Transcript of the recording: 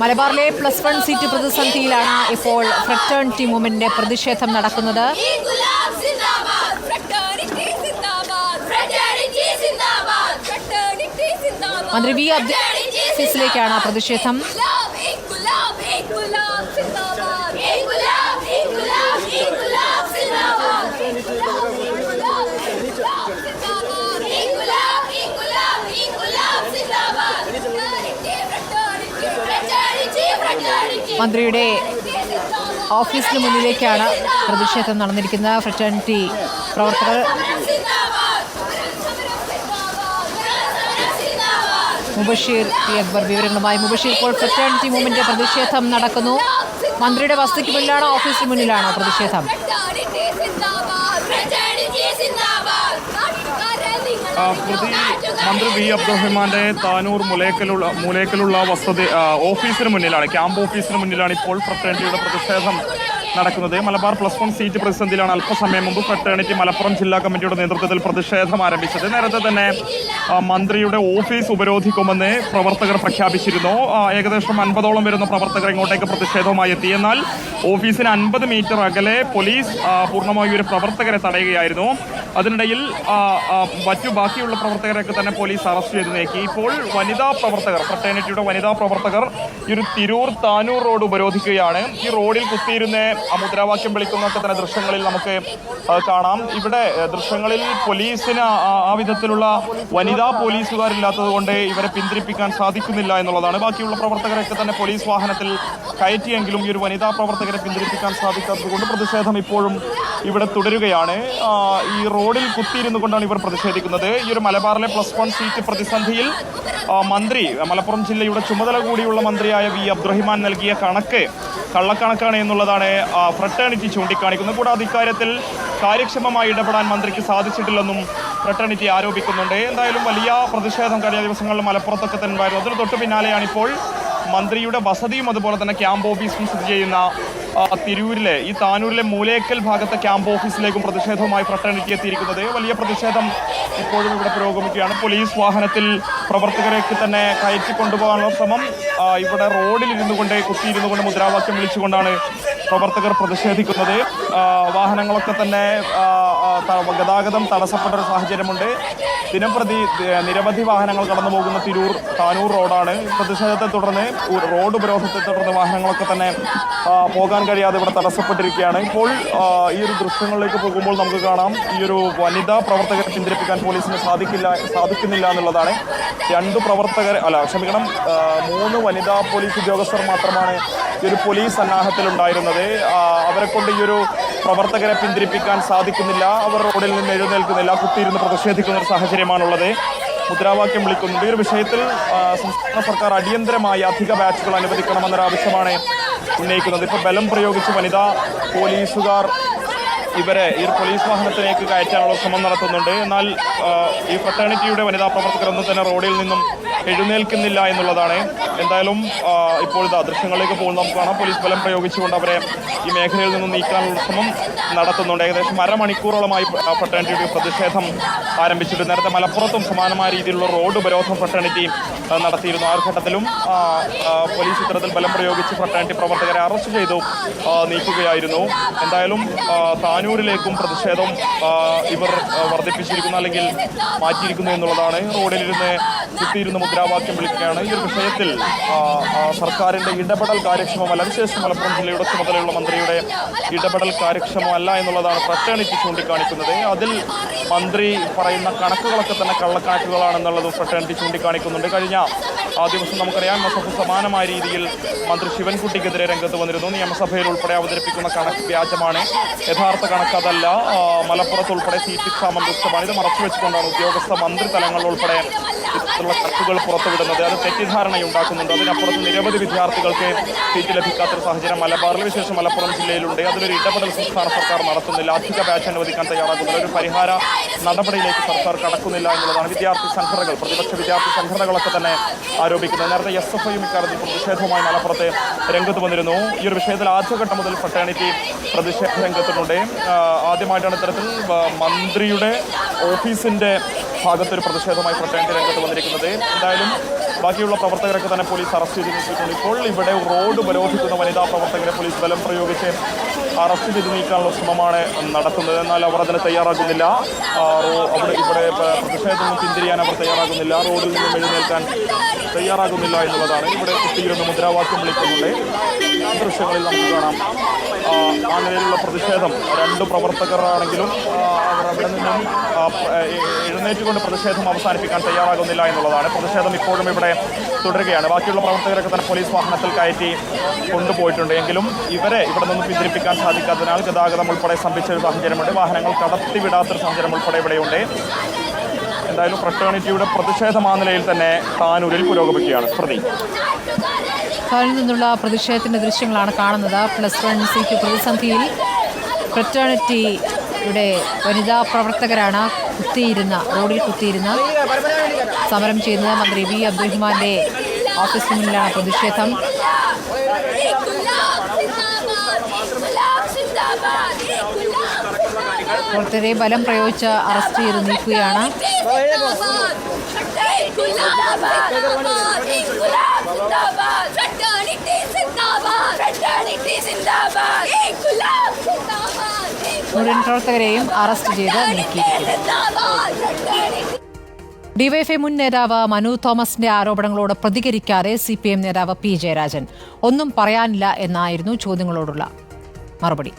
മലബാറിലെ plus one seat പ്രതിസന്ധിയിലാണ് ഇപ്പോൾ ഫ്രറ്റേണിറ്റി മൂവ്മെന്റിന്റെ പ്രതിഷേധം നടക്കുന്നത്. മന്ത്രി വി അബ്ദുൽ ഓഫീസിലേക്കാണ് പ്രതിഷേധം ഇൻകുലാബ് ഇൻകുലാബ് ഇൻകുലാബ് സിന്ദാബാദ് ഇൻകുലാബ് ഇൻകുലാബ് ഇൻകുലാബ് സിന്ദാബാദ് ഇൻകുലാബ് ഇൻകുലാബ് ഇൻകുലാബ് സിന്ദാബാദ് ഇൻകുലാബ് ഇൻകുലാബ് ഇൻകുലാബ് സിന്ദാബാദ് ഫ്രട്ടേണിറ്റി ഫ്രട്ടേണിറ്റി ഫ്രട്ടേണിറ്റി ഫ്രട്ടേണിറ്റി മന്ത്രിയുടെ ഓഫീസിന് മുന്നിലേക്കാണ് പ്രതിഷേധം നടന്നിരിക്കുന്നത്. ഫ്രറ്റേണിറ്റി പ്രവർത്തകർ മുബഷീർ പി അക്ബർ വിവരങ്ങളുമായി. മുബഷീർ ഇപ്പോൾ ഫ്രറ്റേണിറ്റി മൂവ്മെന്റ് പ്രതിഷേധം നടക്കുന്നു. മന്ത്രിയുടെ വസതിക്ക് മുന്നിലാണോ ഓഫീസിന് മുന്നിലാണോ പ്രതിഷേധം. പ്രതി മന്ത്രി വി അബ്ദുറഹ്മാന്റെ താനൂർ മുലേക്കലുള്ള മുലേക്കലുള്ള വസതി ഓഫീസിന് മുന്നിലാണ്. ക്യാമ്പ് ഓഫീസിന് മുന്നിലാണ് ഇപ്പോൾ ഫ്രട്ടേണിറ്റിയുടെ പ്രതിഷേധം നടക്കുന്നത്. മലബാർ പ്ലസ് വൺ സീറ്റ് പ്രതിസന്ധിയിലാണ് അല്പസമയം മുമ്പ് ഫ്രട്ടേണിറ്റി മലപ്പുറം ജില്ലാ കമ്മിറ്റിയുടെ നേതൃത്വത്തിൽ പ്രതിഷേധം ആരംഭിച്ചത്. നേരത്തെ തന്നെ മന്ത്രിയുടെ ഓഫീസ് ഉപരോധിക്കുമെന്ന് പ്രവർത്തകർ പ്രഖ്യാപിച്ചിരുന്നു. ഏകദേശം അൻപതോളം വരുന്ന പ്രവർത്തകർ ഇങ്ങോട്ടേക്ക് പ്രതിഷേധവുമായി എത്തി. എന്നാൽ ഓഫീസിന് അൻപത് മീറ്റർ അകലെ പോലീസ് പൂർണമായും ഒരു പ്രവർത്തകരെ തടയുകയായിരുന്നു. അതിനിടയിൽ മറ്റു ബാക്കിയുള്ള പ്രവർത്തകരെയൊക്കെ തന്നെ പോലീസ് അറസ്റ്റ് ചെയ്ത് നീക്കി. ഇപ്പോൾ വനിതാ പ്രവർത്തകർ ഫ്രട്ടേണിറ്റിയുടെ വനിതാ പ്രവർത്തകർ ഈ ഒരു തിരൂർ താനൂർ റോഡ് ഉപരോധിക്കുകയാണ്. ഈ റോഡിൽ കുത്തിയിരുന്ന് മുദ്രാവാക്യം വിളിക്കുന്നൊക്കെ തന്നെ ദൃശ്യങ്ങളിൽ നമുക്ക് കാണാം. ഇവിടെ ദൃശ്യങ്ങളിൽ പോലീസിന് ആ- വിധത്തിലുള്ള വനിതാ പോലീസുകാരില്ലാത്തത് കൊണ്ട് ഇവരെ പിന്തിരിപ്പിക്കാൻ സാധിക്കുന്നില്ല എന്നുള്ളതാണ്. ബാക്കിയുള്ള പ്രവർത്തകരൊക്കെ തന്നെ പോലീസ് വാഹനത്തിൽ കയറ്റിയെങ്കിലും ഈ ഒരു വനിതാ പ്രവർത്തകരെ പിന്തിരിപ്പിക്കാൻ സാധിക്കാത്തത് കൊണ്ട് പ്രതിഷേധം ഇപ്പോഴും ഇവിടെ തുടരുകയാണ്. ഈ ഈ റോഡിൽ കുത്തിയിരുന്നു കൊണ്ടാണ് ഇവർ പ്രതിഷേധിക്കുന്നത്. ഈ ഒരു മലബാറിലെ പ്ലസ് വൺ സീറ്റ് പ്രതിസന്ധിയിൽ മന്ത്രി മലപ്പുറം ജില്ലയുടെ ചുമതല കൂടിയുള്ള മന്ത്രിയായ വി. അബ്ദുറഹിമാൻ നൽകിയ കണക്ക് കള്ളക്കണക്കാണ് എന്നുള്ളതാണ് ഫ്രട്ടേണിറ്റി ചൂണ്ടിക്കാണിക്കുന്നത്. കൂടാതെ ഇക്കാര്യത്തിൽ കാര്യക്ഷമമായി ഇടപെടാൻ മന്ത്രിക്ക് സാധിച്ചിട്ടില്ലെന്നും ഫ്രട്ടേണിറ്റി ആരോപിക്കുന്നുണ്ട്. എന്തായാലും വലിയ പ്രതിഷേധം കഴിഞ്ഞ ദിവസങ്ങളിൽ മലപ്പുറത്തൊക്കെ തന്നെ ഉണ്ടായിരുന്നു. അതിന് തൊട്ട് പിന്നാലെയാണിപ്പോൾ മന്ത്രിയുടെ വസതിയും അതുപോലെ തന്നെ ക്യാമ്പ് ഓഫീസും സ്ഥിതി ചെയ്യുന്ന തിരൂരിലെ ഈ താനൂരിലെ മൂലേക്കൽ ഭാഗത്തെ ക്യാമ്പ് ഓഫീസിലേക്കും പ്രതിഷേധവുമായി ഫ്രട്ടേണിറ്റി എത്തിയിരിക്കുന്നത് വലിയ പ്രതിഷേധം ഇപ്പോഴും ഇവിടെ പുരോഗമിക്കുകയാണ്. പോലീസ് വാഹനത്തിൽ പ്രവർത്തകരേക്ക് തന്നെ കയറ്റി കൊണ്ടുപോകാനുള്ള ശ്രമം ഇവിടെ റോഡിൽ ഇരുന്നു കൊണ്ട് കുത്തിയിരുന്നു കൊണ്ട് മുദ്രാവാക്യം വിളിച്ചുകൊണ്ടാണ് പ്രവർത്തകർ പ്രതിഷേധിക്കുന്നത്. വാഹനങ്ങളൊക്കെ തന്നെ ഗതാഗതം തടസ്സപ്പെട്ട ഒരു സാഹചര്യമുണ്ട്. ദിനംപ്രതി പ്രതി നിരവധി വാഹനങ്ങൾ കടന്നു പോകുന്ന തിരൂർ താനൂർ റോഡാണ്. പ്രതിഷേധത്തെ തുടർന്ന് റോഡ് ഉപരോധത്തെ തുടർന്ന് വാഹനങ്ങളൊക്കെ തന്നെ പോകാൻ കഴിയാതെ ഇവിടെ തടസ്സപ്പെട്ടിരിക്കുകയാണ്. ഇപ്പോൾ ഈ ഒരു ദൃശ്യങ്ങളിലേക്ക് പോകുമ്പോൾ നമുക്ക് കാണാം ഈ ഒരു വനിതാ പ്രവർത്തകരെ പിന്തിരിപ്പിക്കാൻ പോലീസിന് സാധിക്കില്ല സാധിക്കുന്നില്ല എന്നുള്ളതാണ്. രണ്ട് പ്രവർത്തകർ അല്ല ക്ഷമിക്കണം മൂന്ന് വനിതാ പോലീസ് ഉദ്യോഗസ്ഥർ മാത്രമാണ് ഈ ഒരു പോലീസ് സന്നാഹത്തിലുണ്ടായിരുന്നത്. ആ, അവരെ കൊണ്ട് ഈ ഒരു പ്രവർത്തകരെ പിന്തിരിപ്പിക്കാൻ സാധിക്കുന്നില്ല. അവർ റോഡിൽ നിന്ന് എഴുന്നേൽക്കുന്നില്ല. കുത്തിയിരുന്ന് പ്രതിഷേധിക്കുന്ന ഒരു സാഹചര്യമാണുള്ളത്. മുദ്രാവാക്യം വിളിക്കുന്നുണ്ട്. ഈ ഒരു വിഷയത്തിൽ സംസ്ഥാന സർക്കാർ അടിയന്തരമായി അധിക ബാച്ചുകൾ അനുവദിക്കണമെന്നൊരാവശ്യമാണ് ഉന്നയിക്കുന്നത്. ഇപ്പോൾ ബലം പ്രയോഗിച്ച് വനിതാ പോലീസുകാർ ഇവരെ ഈ പോലീസ് വാഹനത്തിലേക്ക് കയറ്റാനുള്ള ശ്രമം നടത്തുന്നുണ്ട്. എന്നാൽ ഈ ഫ്രട്ടേണിറ്റിയുടെ വനിതാ പ്രവർത്തകർ ഒന്നും തന്നെ റോഡിൽ നിന്നും എഴുന്നേൽക്കുന്നില്ല എന്നുള്ളതാണ്. എന്തായാലും ഇപ്പോൾ ഇതാ ദൃശ്യങ്ങളിലേക്ക് പോകുന്ന. നമുക്ക് കാണാം. പോലീസ് ബലം പ്രയോഗിച്ചുകൊണ്ട് അവരെ ഈ മേഖലയിൽ നിന്ന് നീക്കാനുള്ള ശ്രമം നടത്തുന്നുണ്ട്. ഏകദേശം അരമണിക്കൂറോളമായി ആ, ഫ്രട്ടേണിറ്റിയുടെ പ്രതിഷേധം ആരംഭിച്ചിട്ട് നേരത്തെ മലപ്പുറത്തും സമാനമായ രീതിയിലുള്ള റോഡ് ഉപരോധം ഫ്രട്ടേണിറ്റി നടത്തിയിരുന്നു. ആ ഘട്ടത്തിലും പോലീസ് ഇത്തരത്തിൽ ബലം പ്രയോഗിച്ച് ഫ്രട്ടേണിറ്റി പ്രവർത്തകരെ അറസ്റ്റ് ചെയ്തു നീക്കുകയായിരുന്നു. എന്തായാലും താനൂരിലേക്കും പ്രതിഷേധം ഇവർ വർദ്ധിപ്പിച്ചിരിക്കുന്നു അല്ലെങ്കിൽ മാറ്റിയിരിക്കുന്നു എന്നുള്ളതാണ്. റോഡിലിരുന്ന് കുത്തിയിരുന്ന് മുദ്രാവാക്യം വിളിക്കുകയാണ്. ഈ ഒരു വിഷയത്തിൽ സർക്കാരിന്റെ ഇടപെടൽ കാര്യക്ഷമമല്ല. വിശേഷം മലപ്പുറം ജില്ലയുടെ ചുമതലയുള്ള മന്ത്രിയുടെ ഇടപെടൽ കാര്യക്ഷമമല്ല എന്നുള്ളതാണ് ഫ്രട്ടേണിറ്റി ചൂണ്ടിക്കാണിക്കുന്നത്. അതിൽ മന്ത്രി പറയുന്ന കണക്കുകളൊക്കെ തന്നെ കള്ളക്കണക്കുകളാണെന്നുള്ളതും ഫ്രട്ടേണിറ്റി ചൂണ്ടിക്കാണിക്കുന്നുണ്ട്. കഴിഞ്ഞ ആ ദിവസം നമുക്കറിയാം മസഫ് സമാനമായ രീതിയിൽ മന്ത്രി ശിവൻകുട്ടിക്കെതിരെ രംഗത്ത് വന്നിരുന്നു. നിയമസഭയിൽ ഉൾപ്പെടെ അവതരിപ്പിക്കുന്ന കണക്ക് വ്യാജമാണ്. യഥാർത്ഥ കണക്കതല്ല സി മലപ്പുറത്ത് ഉൾപ്പെടെ സീറ്റ് ക്ഷാമം ദുഷ്ടമാണ് ഇത് മറച്ചുവെച്ചുകൊണ്ടാണ് ഉദ്യോഗസ്ഥ മന്ത്രി തലങ്ങളിൽ ഉൾപ്പെടെ ഇത്തരത്തിലുള്ള കത്തുകൾ പുറത്തുവിടുന്നത് അത് തെറ്റിദ്ധാരണയുണ്ടാക്കുന്നുണ്ട്. അതിനപ്പുറത്ത് നിരവധി വിദ്യാർത്ഥികൾക്ക് സീറ്റ് ലഭിക്കാത്തൊരു സാഹചര്യം മലബാറിൽ വിശേഷം മലപ്പുറം ജില്ലയിലുണ്ട്. അതിലൊരു ഇടപെടൽ സംസ്ഥാന സർക്കാർ നടത്തുന്നില്ല. അധിക ബാച്ച് അനുവദിക്കാൻ തയ്യാറാകുന്നില്ല. ഒരു പരിഹാര നടപടിയിലേക്ക് സർക്കാർ കടക്കുന്നില്ല എന്നുള്ളതാണ് വിദ്യാർത്ഥി സംഘടനകൾ പ്രതിപക്ഷ വിദ്യാർത്ഥി സംഘടനകളൊക്കെ തന്നെ ആരോപിക്കുന്നത്. നേരത്തെ എസ് എഫ് ഐയും ഇക്കാര്യത്തിൽ പ്രതിഷേധവുമായി മലപ്പുറത്ത് രംഗത്ത് വന്നിരുന്നു. ഈ ഒരു വിഷയത്തിൽ ആദ്യഘട്ടം മുതൽ ഫ്രട്ടേണിറ്റി പ്രതിഷേധ രംഗത്തുണ്ട്. ആദ്യമായിട്ടാണ് ഇത്തരത്തിൽ മന്ത്രിയുടെ ഓഫീസിന്റെ ഭാഗത്തൊരു പ്രതിഷേധമായി പ്രത്യേക രംഗത്ത് വന്നിരിക്കുന്നത്. എന്തായാലും ബാക്കിയുള്ള പ്രവർത്തകരൊക്കെ തന്നെ പോലീസ് അറസ്റ്റ് ചെയ്ത് നീക്കിയിട്ടുണ്ട്. ഇപ്പോൾ ഇവിടെ റോഡ് ഉപരോധിക്കുന്ന വനിതാ പ്രവർത്തകരെ പോലീസ് ബലം പ്രയോഗിച്ച് അറസ്റ്റ് ചെയ്ത് നീക്കാനുള്ള ശ്രമമാണ് നടത്തുന്നത്. എന്നാൽ അവർ അതിന് തയ്യാറാകുന്നില്ല. അവിടെ ഇവിടെ പ്രതിഷേധം പിന്തിരിയാൻ അവർ തയ്യാറാകുന്നില്ല. റോഡിൽ നിന്നും എഴുന്നേൽക്കാൻ തയ്യാറാകുന്നില്ല എന്നുള്ളതാണ് ഇവിടെ കുട്ടിയിലൊന്ന് മുദ്രാവാക്യം വിളിക്കുന്നുണ്ട് ദൃശ്യങ്ങളിൽ നമുക്ക് കാണാം. നിലയിലുള്ള പ്രതിഷേധം. രണ്ട് പ്രവർത്തകരാണെങ്കിലും അവിടെ നിന്നും എഴുന്നേറ്റുകൊണ്ട് പ്രതിഷേധം അവസാനിപ്പിക്കാൻ തയ്യാറാകുന്നില്ല എന്നുള്ളതാണ്. പ്രതിഷേധം ഇപ്പോഴും ഇവിടെ തുടരുകയാണ്. ബാക്കിയുള്ള പ്രവർത്തകരൊക്കെ തന്നെ പോലീസ് വാഹനത്തിൽ കയറ്റി കൊണ്ടുപോയിട്ടുണ്ട്. എങ്കിലും ഇവരെ ഇവിടെ നിന്നും പിന്തിരിപ്പിക്കാൻ സാധിക്കാത്തതിനാൽ ഗതാഗതം ഉൾപ്പെടെ സ്തംഭിച്ച ഒരു സാഹചര്യമുണ്ട്. വാഹനങ്ങൾ കടത്തിവിടാത്തൊരു സാഹചര്യം ഉൾപ്പെടെ ഇവിടെയുണ്ട്. എന്തായാലും ഫ്രട്ടേണിറ്റിയുടെ പ്രതിഷേധം ആ നിലയിൽ തന്നെ താനൂരിൽ പുരോഗമിക്കുകയാണ്. പ്രതി. താനിൽ നിന്നുള്ള പ്രതിഷേധത്തിന്റെ ദൃശ്യങ്ങളാണ് കാണുന്നത്. പ്ലസ് വൺ സി പ്രതിസന്ധിയിൽ ഫ്രറ്റേണിറ്റിയുടെ വനിതാ പ്രവർത്തകരാണ് കുത്തിയിരുന്ന റോഡിൽ കുത്തിയിരുന്ന സമരം ചെയ്യുന്നത് മന്ത്രി വി അബ്ദുറഹ്മാന്റെ ഓഫീസിന് മുന്നിലാണ് പ്രതിഷേധം പ്രവർത്തകരെ ബലം പ്രയോഗിച്ച് അറസ്റ്റ് ചെയ്ത് നീക്കുകയാണ് മുഴുവൻ പ്രവർത്തകരെയും അറസ്റ്റ് ചെയ്ത് നീക്കിയിരിക്കുന്നു. ഡിവൈഎഫ്ഐ മുൻ നേതാവ് മനു തോമസിന്റെ ആരോപണങ്ങളോട് പ്രതികരിക്കാതെ സി പി എം നേതാവ് പി ജയരാജൻ. ഒന്നും പറയാനില്ല എന്നായിരുന്നു ചോദ്യങ്ങളോടുള്ള മറുപടി.